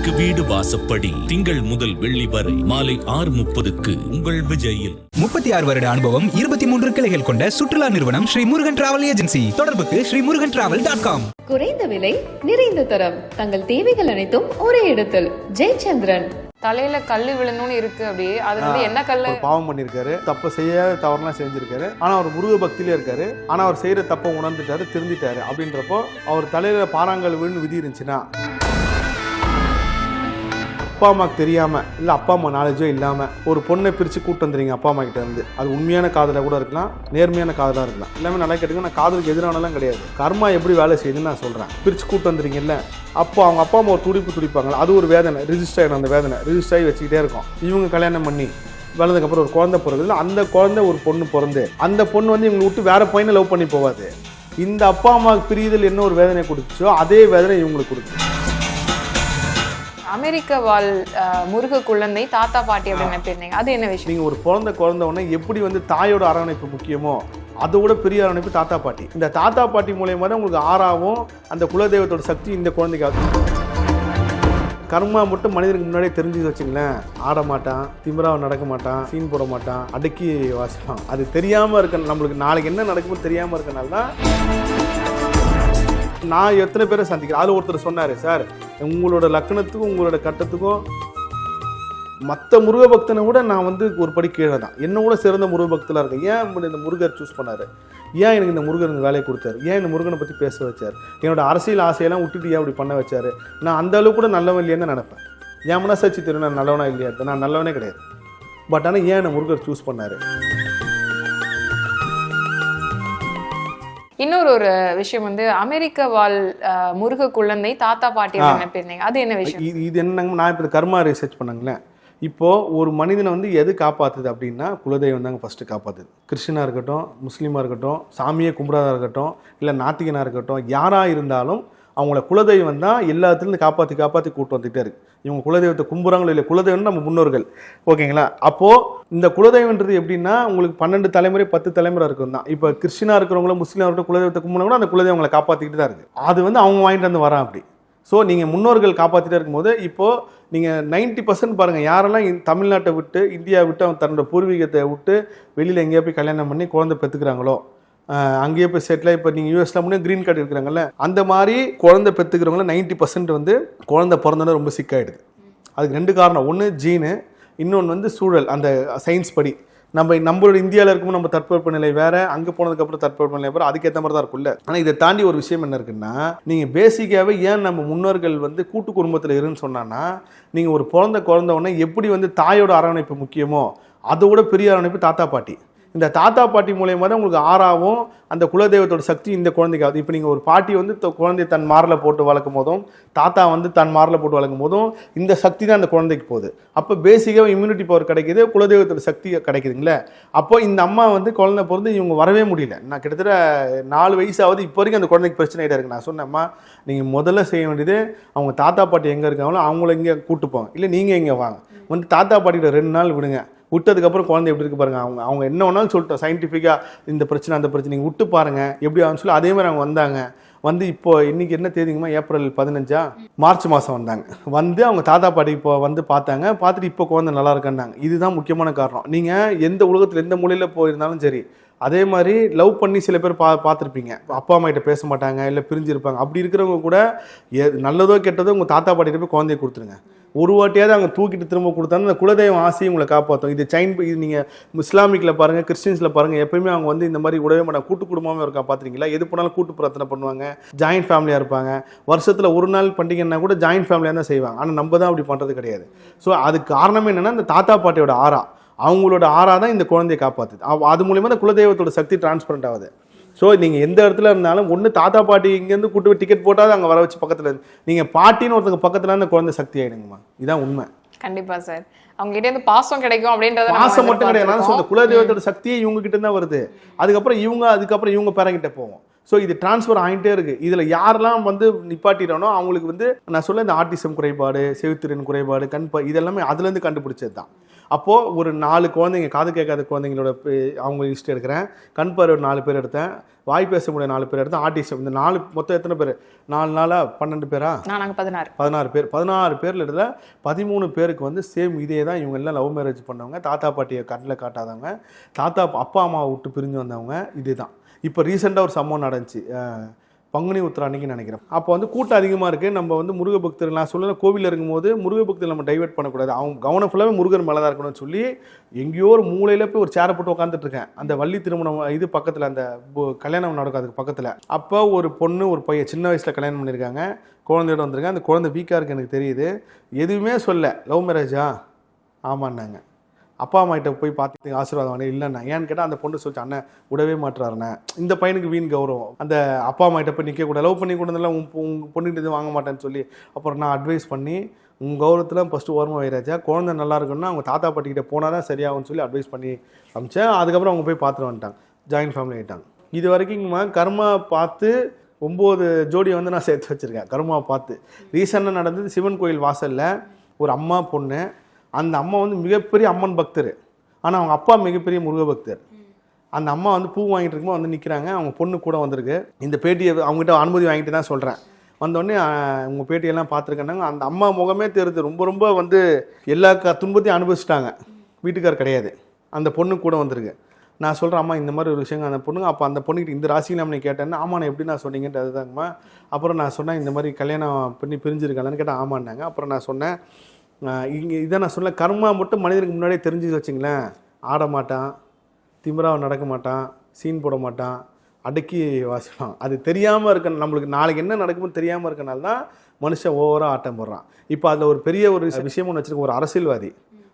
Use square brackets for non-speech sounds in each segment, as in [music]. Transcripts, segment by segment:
வீட்டுக்கு வீடு வாசப்படி. திங்கள் முதல் வெள்ளி வரை மாலை ஆறு முப்பதுக்கு உங்கள் விஜயில். முப்பத்தி ஆறு வருட அனுபவம் இருபத்தி மூன்று கிளைகள் கொண்ட சுற்றுலா நிறுவனம் ஸ்ரீ முருகன் டிராவல் ஏஜென்சி. தொடர்புக்கு Sri Murugan travel dot com. குறைந்த விலை நிறைந்த தரம். தங்கள் தேவைகள் அனைத்தும் ஒரே இடத்தில். ஜெயச்சந்திரன். தலையில கல்லு விழணும்னு இருக்கு அப்படியே. அது வந்து என்ன கல்லு? பாவம் பண்ணியிருக்காரு. தப்பு செய்யாத தவறுலாம் செஞ்சிருக்காரு. ஆனா அவர் முருக பக்தியிலே இருக்காரு. ஆனா அவர் செய்யற தப்பை உணர்ந்துட்டாரு திருந்திட்டாரு. அப்படின்றப்போ அவர் தலையில பாறாங்கல் விழுந்து விதி இருந்துச்சுன்னா அப்பா அம்மாக்கு தெரியாமல் இல்லை அப்பா அம்மா நாலேஜோ இல்லாமல் ஒரு பொண்ணை பிரித்து கூட்டு வந்துறீங்க அப்பா அம்மா கிட்ட இருந்து. அது உண்மையான காதலாக கூட இருக்கலாம் நேர்மையான காதலாக இருக்கலாம். எல்லாமே நல்லா கேட்டுங்க நான் காதலுக்கு எதிரானலாம் கிடையாது. கர்மா எப்படி வேலை செய்யுதுன்னு நான் சொல்கிறேன் பிரித்து கூட்டு வந்துறீங்கல்ல அப்போ அவங்க அப்பா அம்மா ஒரு துடிப்பு துடிப்பாங்களா அது ஒரு வேதனை. ரிஜிஸ்டர் ஆகிடும் அந்த வேதனை. ரிஜிஸ்டர் ஆகி வச்சுக்கிட்டே இருக்கும். இவங்க கல்யாணம் பண்ணி வளர்ந்ததுக்கப்புறம் ஒரு குழந்தை பிறகுல அந்த குழந்தை ஒரு பொண்ணு பிறந்து அந்த பொண்ணு வந்து இவங்களை விட்டு வேற பையனை லவ் பண்ணி போகாது. இந்த அப்பா அம்மாவுக்கு பிரியுதல் என்ன ஒரு வேதனை கொடுத்துச்சோ அதே வேதனை இவங்களுக்கு கொடுக்கும் அமெரிக்க வாழ் முருக குழந்தை தாத்தா பாட்டி அப்படின்னு நினைப்பிருந்தீங்க. அது என்ன விஷயம்? நீங்கள் ஒரு பிறந்த குழந்த உடனே எப்படி வந்து தாயோட அரவணைப்பு முக்கியமோ அதை விட பெரிய அரவணைப்பு தாத்தா பாட்டி. இந்த தாத்தா பாட்டி மூலயமா தான் உங்களுக்கு ஆறாவும் அந்த குலதெய்வத்தோட சக்தி இந்த குழந்தைக்கு ஆகும். கர்மா மட்டும் மனிதனுக்கு முன்னாடியே தெரிஞ்சு வச்சுங்களேன். ஆட மாட்டான் திமிராவை நடக்க மாட்டான் சீன் போட மாட்டான் அடக்கி வாசிப்பான். அது தெரியாமல் இருக்க நம்மளுக்கு நாளைக்கு என்ன நடக்குமோ தெரியாமல் இருக்கனால தான் நான் எத்தனை பேரை சந்திக்கிறேன்? அதில் ஒருத்தர் சொன்னார் சார் உங்களோட லக்கணத்துக்கும் உங்களோட கட்டத்துக்கும் மற்ற முருக பக்தனை விட நான் வந்து ஒரு படி கீழே தான். என்ன கூட சிறந்த முருக பக்தலாக இருக்கேன் ஏன் இப்படி இந்த முருகர் சூஸ் பண்ணார்? ஏன் எனக்கு இந்த முருகர் இந்த வேலையை கொடுத்தாரு? ஏன் இந்த முருகனை பற்றி பேச வச்சார்? என்னோட அரசியல் ஆசையெல்லாம் விட்டுட்டு ஏன் அப்படி பண்ண வச்சார்? நான் அந்த அளவுக்கு கூட நல்லவன் இல்லையான்னு தான் நினைப்பேன். என் மனசாட்சி தெரியும் நான் நல்லவனா இல்லையா? நான் நல்லவனே கிடையாது. பட் ஆனால் ஏன் என்னை முருகர் சூஸ் பண்ணார்? இன்னொரு ஒரு விஷயம் வந்து அமெரிக்க வாழ் முருக குழந்தை தாத்தா பாட்டி நினைப்பிருந்தீங்க அது என்ன விஷயம்? இது இது என்னங்க நான் இப்போ கர்மா ரிசர்ச் பண்ணங்களேன். இப்போ ஒரு மனிதனை வந்து எது காப்பாத்துது அப்படின்னா குலதெய்வம் தாங்க ஃபர்ஸ்ட் காப்பாத்துது. கிறிஸ்டினாக இருக்கட்டும் முஸ்லீமாக இருக்கட்டும் சாமியை கும்பிடாதா இருக்கட்டும் இல்லை நாத்திகனாக இருக்கட்டும் யாராக இருந்தாலும் அவங்கள குலதெய்வம் தான் எல்லாத்துலேருந்து காப்பாற்றி காப்பாற்றி கூட்டு வந்துகிட்டே இவங்க குலதெய்வத்தை கும்புறாங்களோ இல்லை குலதெய்வம் நம்ம முன்னோர்கள். ஓகேங்களா? அப்போது இந்த குலதெய்வன்றது எப்படின்னா உங்களுக்கு பன்னெண்டு தலைமுறை பத்து தலைமுறை இருக்கும் தான் இப்போ கிறிஸ்டினாக இருக்கிறவங்களும் முஸ்லீமாக இருக்கிற குலதெய்வத்தை கும்பிட்றவங்க கூட அந்த குலதெய்வங்களை காப்பாற்றிக்கிட்டு தான் இருக்குது அது வந்து அவங்க வாங்கிட்டு வந்து வரான் அப்படி. ஸோ நீங்கள் முன்னோர்கள் காப்பாற்றிட்டே இருக்கும்போது இப்போது நீங்கள் நைன்ட்டி பர்சன்ட் பாருங்கள் யாரெல்லாம் தமிழ்நாட்டை விட்டு இந்தியா விட்டு அவங்க தன்னோட பூர்வீகத்தை விட்டு வெளியில் எங்கேயோ போய் கல்யாணம் பண்ணி குழந்தை பெற்றுக்கிறாங்களோ அங்கேயே போய் செட்டில் இப்போ நீங்கள் யூஎஸ்ல முன்னே க்ரீன் கார்டு இருக்கிறாங்கல்ல அந்த மாதிரி குழந்தை பெற்றுக்கிறவங்கள நைன்ட்டி பர்சன்ட் வந்து குழந்தை பிறந்தோன்னே ரொம்ப சிக்காயிடுது அதுக்கு ரெண்டு காரணம். ஒன்று ஜீனு இன்னொன்று வந்து சூழல் அந்த சயின்ஸ் படி. நம்ம நம்மளோட இந்தியாவில் இருக்கும் நம்ம தட்பவெப்ப நிலை வேற அங்கே போனதுக்கப்புறம் தட்பவெப்ப நிலை வேறு அதுக்கேற்ற மாதிரி தான் இருக்கும்ல. ஆனால் இதை தாண்டி ஒரு விஷயம் என்ன இருக்குன்னா நீங்கள் பேசிக்காகவே ஏன் நம்ம முன்னோர்கள் வந்து கூட்டு குடும்பத்தில் இருன்னு சொன்னான்னா நீங்கள் ஒரு பிறந்த குழந்த உடனே எப்படி வந்து தாயோட அரவணைப்பு முக்கியமோ அதை விட பெரிய அரவணைப்பு தாத்தா பாட்டி. இந்த தாத்தா பாட்டி மூலயமா தான் உங்களுக்கு ஆறாவும் அந்த குலதெய்வத்தோட சக்தி இந்த குழந்தைக்கு ஆகுது. இப்போ நீங்கள் ஒரு பாட்டி வந்து த- குழந்தைய தன் மாரில் போட்டு வளர்க்கும் போதும் தாத்தா வந்து தன் மாரில் போட்டு வளர்க்கும் போதும் இந்த சக்தி தான் அந்த குழந்தைக்கு போகுது. அப்போ பேசிக்காக இம்யூனிட்டி பவர் கிடைக்கிது குலதெய்வத்தோட சக்தி கிடைக்குதுங்களே. அப்போ இந்த அம்மா வந்து குழந்தை பிறந்து இவங்க வரவே முடியல. நான் கிட்டத்தட்ட நாலு வயசாவது இப்போ வரைக்கும் அந்த குழந்தைக்கு பிரச்சனை ஆகிட்டா இருக்கு. நான் சொன்னேம்மா நீங்கள் முதல்ல செய்ய வேண்டியது அவங்க தாத்தா பாட்டி எங்கே இருக்காங்களோ அவங்கள இங்கே கூட்டு போங்க. இல்லை நீங்கள் இங்கே வாங்க. வந்து தாத்தா பாட்டிகிட்ட ரெண்டு நாள் விடுங்க. விட்டதுக்கப்புறம் குழந்தை எப்படி இருக்கு பாருங்க. அவங்க அவங்க என்ன வேணாலும் சொல்லிட்டோம். சயின்டிஃபிக்காக இந்த பிரச்சனை அந்த பிரச்சனை நீங்கள் விட்டு பாருங்க. எப்படி ஆகும்னு சொல்லி அதே மாதிரி அவங்க வந்தாங்க. வந்து இப்போ இன்னைக்கு என்ன தேதிங்கம்மா? ஏப்ரல் பதினஞ்சா? மார்ச் மாதம் வந்தாங்க. வந்து அவங்க தாத்தா பாட்டி இப்போ வந்து பார்த்தாங்க. பார்த்துட்டு இப்போ குழந்தை நல்லா இருக்கான்னாங்க. இதுதான் முக்கியமான காரணம். நீங்கள் எந்த உலகத்தில் எந்த மூலையில் போயிருந்தாலும் சரி அதே மாதிரி லவ் பண்ணி சில பேர் பா பார்த்துருப்பீங்க. அப்பா அம்மா கிட்ட பேச மாட்டாங்க இல்லை பிரிஞ்சிருப்பாங்க. அப்படி இருக்கிறவங்க கூட எ- நல்லதோ கெட்டதோ உங்கள் தாத்தா பாட்டிகிட்ட போய் குழந்தைய கொடுத்துருங்க. ஒரு வாட்டியாவது அங்கே தூக்கிட்டு திரும்ப கொடுத்தாங்க அந்த குலதெய்வம் ஆசையும் உங்களை காப்பாற்றும் இது சைன் இது நீங்கள் இஸ்லாமிக்கில் பாருங்கள் கிறிஸ்டின்ஸில் பாருங்கள் எப்பயுமே அவங்க வந்து இந்த மாதிரி உடவே மாட்டாங்க கூட்டு குடும்பமே இருக்கா பார்த்துருக்கீங்களா எது போனாலும் கூட்டு பிரார்த்தனை பண்ணுவாங்க ஜாயின்ட் ஃபேமிலியாக இருப்பாங்க. வருஷத்தில் ஒரு நாள் பண்டிகைன்னா கூட ஜாயின்ட் ஃபேமிலியாக தான் செய்வாங்க. ஆனால் நம்ம தான் அப்படி பண்ணுறது கிடையாது. ஸோ அதுக்கு காரணம் என்னென்னா இந்த தாத்தா பாட்டியோட ஆறா. அவங்களோட ஆறா தான் இந்த குழந்தையை காப்பாற்றுது அது மூலியமாக தான் குலதெய்வத்தோட சக்தி டிரான்ஸ்பரண்ட் ஆகுது. ஸோ நீங்கள் எந்த இடத்துல இருந்தாலும் ஒன்று தாத்தா பாட்டி இங்கேருந்து கூட்டு போய் டிக்கெட் போட்டால் அங்கே வர வச்சு பக்கத்தில் நீங்கள் பாட்டின்னு ஒருத்தங்க பக்கத்தில் அந்த குழந்தை சக்தி ஆகிடுங்கம்மா இதான் உண்மை. கண்டிப்பா சார். அவங்க கிட்ட இருந்து பாசம் கிடைக்கும் அப்படின்றத பாசம் மட்டும் கிடையாது. நான். சொல்ல குலதெய்வத்தோட சக்தியே இவங்க கிட்ட தான் வருது. அதுக்கப்புறம் இவங்க அதுக்கப்புறம் இவங்க பேரங்கிட்ட போவோம். ஸோ இது டிரான்ஸ்ஃபர் ஆகிட்டே இருக்கு. இதில் யாரெல்லாம் வந்து நிப்பாட்டிடனோ அவங்களுக்கு வந்து நான் சொல்ல இந்த ஆட்டிசம் குறைபாடு செவித்திறன் குறைபாடு கண் இதெல்லாமே அதுலேருந்து கண்டுபிடிச்சது தான் அப்போது ஒரு நாலு குழந்தைங்க காது கேட்காத குழந்தைங்களோட அவங்க லிஸ்ட் எடுக்கிறேன். கண் பார்வை நாலு பேர் எடுத்தேன். வாய் பேச முடிய நாலு பேர் எடுத்தேன். ஆட்டிசம் இந்த நாலு மொத்தம் எத்தனை பேர்? நாலு நாளாக பன்னெண்டு பேரா? நான் நாங்க பதினாறு. பதினாறு பேர். பதினாறு பேர்ல இடத்துல பதிமூணு பேருக்கு வந்து சேம் இதே தான் இவங்க எல்லாம் லவ் மேரேஜ் பண்ணவங்க. தாத்தா பாட்டியை கண்ணில் காட்டாதவங்க. தாத்தா அப்பா அம்மாவை விட்டு பிரிஞ்சு வந்தவங்க. இதுதான் இப்போ ரீசெண்டாக ஒரு சம்பவம் நடந்துச்சு. பங்குனி உத்திர அன்னைக்கு நினைக்கிறேன். அப்போ வந்து கூட்டம் அதிகமாக இருக்குது நம்ம வந்து முருக பக்தர்கள் நான் சொல்லுற கோவிலில் இருக்கும்போது முருக பக்தர் நம்ம டைவெர்ட் பண்ணக்கூடாது. அவங்க கவனம் ஃபுல்லாகவே முருகர் மேலே தான் இருக்கணும்னு சொல்லி எங்கேயோ ஒரு மூலையில் போய் ஒரு சேரை போட்டு உட்காந்துட்டு இருக்கேன். அந்த வள்ளி திருமணம் இது பக்கத்தில் அந்த கல்யாணம் நடக்கும் அதுக்கு பக்கத்தில். அப்போ ஒரு பொண்ணு ஒரு பையன் சின்ன வயசில் கல்யாணம் பண்ணியிருக்காங்க. குழந்தையோட வந்திருக்கேன் அந்த குழந்தை வீக்காக இருக்குது எனக்கு தெரியுது. எதுவுமே சொல்ல லவ் மேரேஜா ஆமான்னாங்க. அப்பா அம்மா கிட்ட போய் பார்த்து ஆசீர்வாதம் வாங்க. இல்லைண்ணா ஏன்னு கேட்டால் அந்த பொண்ணு சொல்லிச்சு அண்ணன் விடவே மாட்டுறாருண்ணே இந்த பையனுக்கு வீண் கௌரவம். அந்த அப்பா அம்மா கிட்ட போய் நிற்க கூட லவ் பண்ணி கொடுத்ததில்ல உன் உங்கள் பொண்ணுகிட்ட இது வாங்க மாட்டேன்னு சொல்லி அப்புறம் நான் அட்வைஸ் பண்ணி உங்கள் கௌரவத்தில் ஃபஸ்ட்டு ஓரமாக வைராஜா குழந்தை நல்லா இருக்குன்னா அவங்க தாத்தா பாட்டிக்கிட்ட போனால் தான் சரியாகும்னு சொல்லி அட்வைஸ் பண்ணி அமிச்சேன் அதுக்கப்புறம் அவங்க போய் பார்த்துட்டு வந்துட்டாங்க. ஜாயின்ட் ஃபேமிலி ஆகிட்டாங்க இது வரைக்கும்மா கர்மா பார்த்து ஒம்பது ஜோடியை வந்து நான் சேர்த்து வச்சுருக்கேன். கர்மா பார்த்து. ரீசெண்டாக நடந்தது சிவன் கோயில் வாசலில் ஒரு அம்மா பொண்ணு. அந்த அம்மா வந்து மிகப்பெரிய அம்மன் பக்தர். ஆனால் அவங்க அப்பா மிகப்பெரிய முருக பக்தர். அந்த அம்மா வந்து பூ வாங்கிட்டு இருக்கும்போது வந்து நிற்கிறாங்க அவங்க பொண்ணு கூட வந்திருக்கு. இந்த பேட்டியை அவங்ககிட்ட அனுமதி வாங்கிட்டு தான் சொல்கிறேன் வந்தோடனே உங்கள் பேட்டியெல்லாம் பார்த்துருக்கேன்னாங்க. அந்த அம்மா முகமே தெரியுது. ரொம்ப ரொம்ப வந்து எல்லா க துன்பத்தையும் அனுபவிச்சிட்டாங்க. வீட்டுக்கார் கிடையாது. அந்த பொண்ணு கூட வந்திருக்கு. நான் சொல்கிறேன் அம்மா இந்த மாதிரி ஒரு விஷயங்க அந்த பொண்ணுங்க. அப்போ அந்த பொண்ணுக்கிட்ட இந்த ராசியில் அம்மனை கேட்டேன்னா ஆமா நான் எப்படி நான் சொன்னீங்கன்ட்டு அதுதாங்கம்மா. அப்புறம் நான் சொன்னேன் இந்த மாதிரி கல்யாணம் பண்ணி பிரிஞ்சிருக்காங்கன்னு கேட்டேன் ஆமான்னாங்க. அப்புறம் நான் சொன்னேன் இங்கே இதை நான் சொல்ல கர்மா மட்டும் மனிதனுக்கு முன்னாடியே தெரிஞ்சு வச்சிங்களேன். ஆட மாட்டான் திமிராவை நடக்க மாட்டான் சீன் போட மாட்டான் அடக்கி வாசிப்பான். அது தெரியாமல் இருக்க நம்மளுக்கு நாளைக்கு என்ன நடக்கும்னு தெரியாமல் இருக்கனால தான் மனுஷன் ஓவராக ஆட்டம் போடுறான். இப்போ அதில் ஒரு பெரிய ஒரு விஷயம் ஒன்று வச்சுருக்க ஒரு அரசியல்வாதி.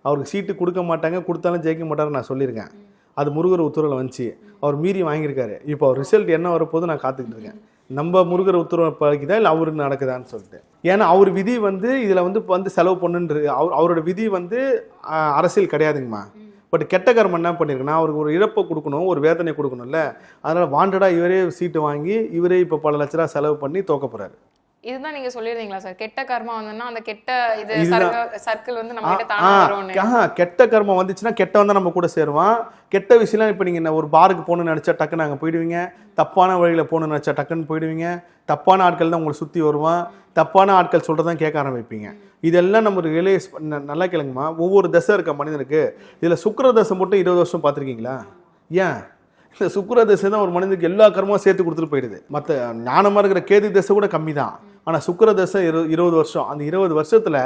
அவருக்கு சீட்டு கொடுக்க மாட்டாங்க கொடுத்தாலும் ஜெயிக்க மாட்டாருன்னு நான் சொல்லியிருக்கேன். அது முருகர் உத்தரவில் வந்துச்சு. அவர் மீறி வாங்கியிருக்காரு. இப்போ அவர் ரிசல்ட் என்ன வரப்போகுது நான் காத்துக்கிட்டு இருக்கேன். நம்ம முருகர் உத்தரவு பழிக்குதா இல்லை அவருக்கு நடக்குதான்னு சொல்லிட்டு? ஏன்னா அவர் விதி வந்து இதில் வந்து வந்து செலவு பண்ணுன்ற அவர் அவரோட விதி வந்து அரசியல் கிடையாதுங்கம்மா. பட் கெட்ட கர்மம் என்ன பண்ணியிருக்குன்னா அவருக்கு ஒரு இழப்பை கொடுக்கணும் ஒரு வேதனை கொடுக்கணும்ல. அதனால் வாண்டடாக இவரே சீட்டு வாங்கி இவரே இப்போ பல லட்ச ரூபா செலவு பண்ணி தோக்க போகிறாரு இதுதான் நீங்க சொல்லியிருந்தீங்களா சார்? கெட்ட கர்மா வந்ததுன்னா அந்த கெட்ட இது. சர்க்கிள் வந்து நம்ம கிட்ட தானா கெட்ட கர்மம் வந்துச்சுன்னா கெட்டவன் தான் நம்ம கூட சேருவான். கெட்ட விஷயம்லாம் இப்போ நீங்கள் ஒரு பாருக்கு போகணும்னு நினச்சா டக்குன்னு அங்கே போயிடுவீங்க. தப்பான வழியில் போகணும்னு நினச்சா டக்குன்னு போயிடுவீங்க. தப்பான ஆட்கள் தான் உங்களை சுற்றி வருவான். தப்பான ஆட்கள் சொல்கிறதான் கேட்க ஆரம்பிப்பீங்க. இதெல்லாம் நம்ம ரியலைஸ் பண்ண நல்லா கேளுங்கம்மா. ஒவ்வொரு தசை இருக்க மனிதனுக்கு இதில் சுக்கிர தசை மட்டும் இருபது வருஷம் பார்த்துருக்கீங்களா? ஏன்? இந்த சுக்கிர தசை தான் ஒரு மனிதனுக்கு எல்லா கர்மமும் சேர்த்து கொடுத்துட்டு போயிடுது. மற்ற ஞானமாக இருக்கிற கேது தசை கூட கம்மி தான் ஆனால் சுக்கிர தசை இரு இருபது வருஷம். அந்த இருபது வருஷத்தில்